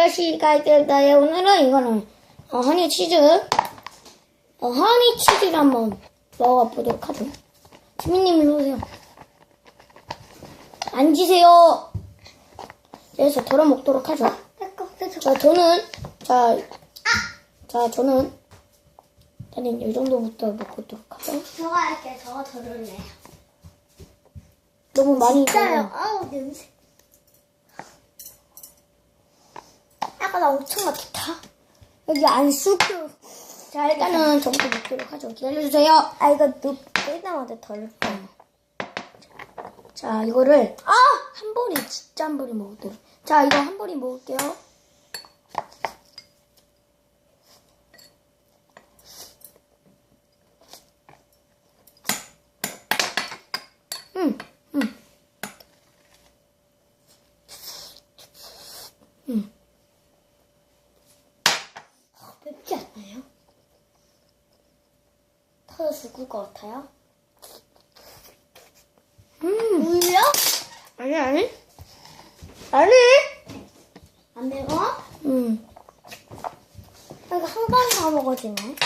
야시가 있다에 오늘은 이거는 어, 허니 치즈 어, 허니 치즈를 한번 먹어보도록 하죠. 지민님 일로 오세요. 앉으세요. 그래서 덜어 먹도록 하죠. 자, 저는 자, 자, 저는 일단은 이 정도부터 먹도록 하죠. 저가 할게. 저가 들을래. 너무 많이 진짜요? 아우 냄새. 아까 나 엄청 맡았다. 여기 안 쑥겨. 자, 일단은 저부터 먹도록 하죠. 기다려주세요. 아 이거 눕 빼자마자 덜. 자, 이거를 아! 한 번에 진짜 한 번에 먹도록. 자, 이거 한 번에 먹을게요. 음, 음. 음. 맵지 않나요? 터져 죽을 것 같아요. 음. 울려? 아니, 아니. 아니! 안 매워? 음. 아, 이거 한 번에 다 먹어지네.